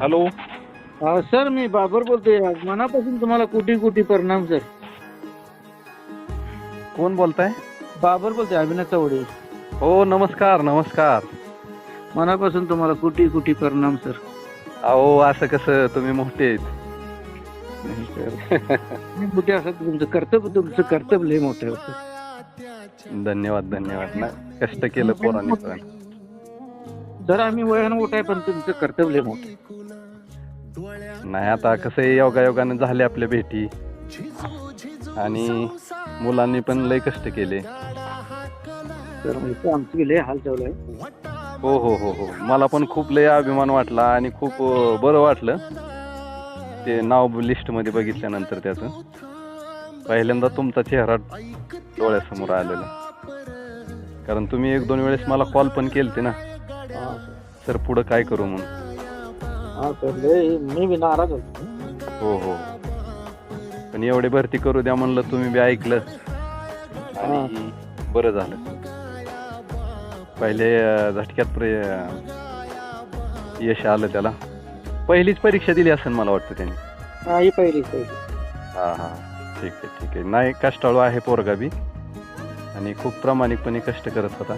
Hello. Uh, sir मी बाबर बोलतोय. मनापासून तुम्हाला कोटी कोटी परिणाम सर. कोण बोलताय? बाबर बोलतोय अभिनय चौडे हो नमस्कार नमस्कार. मनापासून तुम्हाला कोटी कोटी परिणाम सर. अहो असं कसं? तुम्ही मोठे आहेत. मी मोठे असं तुमचं कर्तव्य तुमचं कर्तव्य लय मोठं होतं धन्यवाद धन्यवाद. ना कष्ट केलं पोरांनी पण. सर आम्ही वयानं मोठं आहे पण तुमचं कर्तव्य मोठं. आहे. नाही आता कसं योगायोगानं झाले आपल्या भेटी. आणि मुलांनी पण लय कष्ट केले. सर म्हणजे आमची लय हाल हो हो हो हो. मला पण खूप लय अभिमान वाटला आणि खूप अं, बरं वाटलं. ते नाव लिस्टमध्ये बघितल्यानंतर त्याचं. पहिल्यांदा तुमचा चेहरा डोळ्यासमोर आलेला. कारण तुम्ही एक दोन वेळेस मला कॉल पण केलते ना. सर. सर पुढं काय करू म्हणून हा सर लय मी बी नाराज होतो. हो हो. पण एवढे भरती करू द्या म्हणलं तुम्ही बी ऐकलं. आणि बरं झालं. पहिले अं, झटक्यात प्रे अं, यश आलं त्याला. पहिलीच परीक्षा दिली असेल मला वाटतं त्यांनी. हा ही पहिली पहिली. हा हा. ठीक आहे ठीक आहे. नाही कष्टाळू आहे पोरगा बी. आणि खूप प्रामाणिकपणे कष्ट करत होता.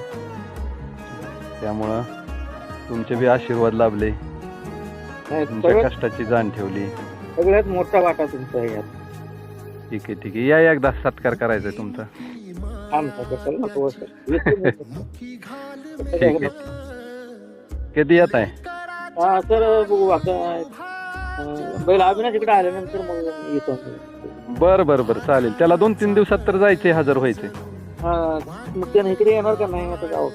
त्यामुळं तुमचे बी आशीर्वाद लाभले. नाही, तुमच्या सगळ्यात कष्टाची जाण ठेवली. सगळ्यात मोठा वाटा तुमचा आहे यात. ठीक आहे ठीक आहे. या एकदा सत्कार करायचा आहे तुमचा. आमचा कशाला नको सर विसरू नका. ठीक आहे. कधी येत आहे? हा सर बघू आता अं, बैल अविनाश इकडे आल्यानंतर मग येतो आम्ही. बरं बरं बरं. चालेल. त्याला दोन तीन दिवसात तर जायचे हजर व्हायचे हा मग त्याने इकडे येणार का नाही आता जाऊ.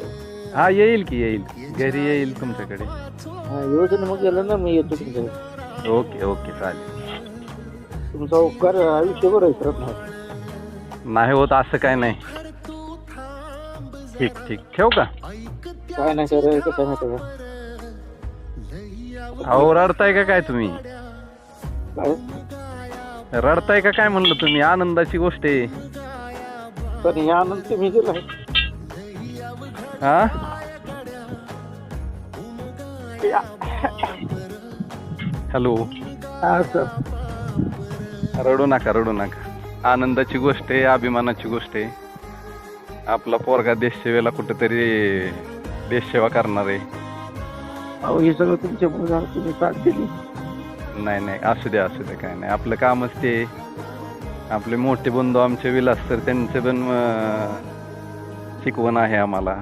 हा येईल की येईल. घरी येईल तुमच्याकडे. हा योजना मग गेलं ना मी येतो तुमच्याकडे. ओके ओके चालेल. तुमचा उपकार आयुष्यभर विसरत नाही नाही होत असं काय नाही. ठीक ठीक. ठेव का? काय नाही सर कसं माहिती का अहो रडताय का काय तुम्ही? काय? रडताय का काय म्हणलं तुम्ही? आनंदाची गोष्ट आहे. पण हे आनंद तुम्ही दिलाय हा? हॅलो हा सर रडू नका रडू नका. आनंदाची गोष्ट आहे अभिमानाची गोष्ट आहे. आपला पोरगा देशसेवेला कुठेतरी देशसेवा करणार आहे. अहो हे सगळं तुमच्या तुम्ही साथ दिली. नाही नाही असू द्या असू द्या काय नाही. आपलं कामच ते. आपले मोठे बंधू आमचे विलास तर त्यांचे पण अं, शिकवण आहे आम्हाला.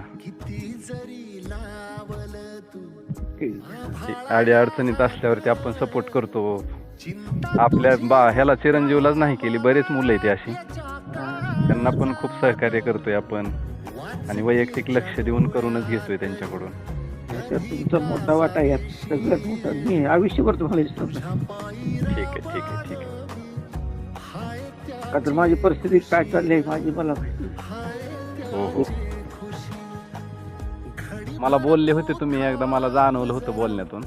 आडी अडचणीत असल्यावरती आपण सपोर्ट करतो. आपल्या बा ह्याला चिरंजीवलाच नाही केली बरेच मुलं आहेत अशी. त्यांना पण खूप सहकार्य करतोय आपण. आणि वैयक्तिक लक्ष देऊन करूनच घेतोय त्यांच्याकडून. तुमचा मोठा वाटा यात सगळ्यात मोठा मी आयुष्यभर तुम्हाला नाही ठीक आहे ठीक आहे ठीक आहे. का तर माझी परिस्थिती काय चालली आहे माझी मला माहिती. हो हो. मला बोलले होते तुम्ही एकदा मला जाणवलं होतं बोलण्यातून.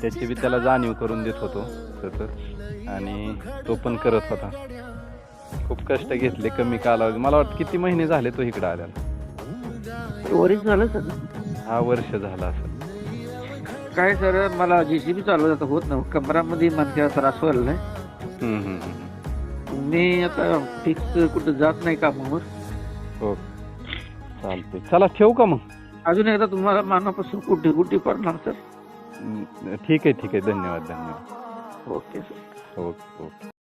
त्याची बी त्याला जाणीव करून देत होतो सतत आणि तो पण करत होता. खूप कष्ट घेतले कमी कालावधी. मला वाटतं किती महिने झाले तो इकडे आल्याला? वरीच झालं सर. हा वर्ष झाला असं काय सर मला जेसीबी चालवत आता होत ना कमरामध्ये मनक्या त्रास व्हायला हम्म. मी आता फिक्स कुठं जात नाही कामावर. हो चालते चला ठेवू का मग? अजून एकदा तुम्हाला मानापासून कुठे कुठे पडणार सर? ठीक आहे ठीक आहे. धन्यवाद धन्यवाद. Okay sir. Okay okay.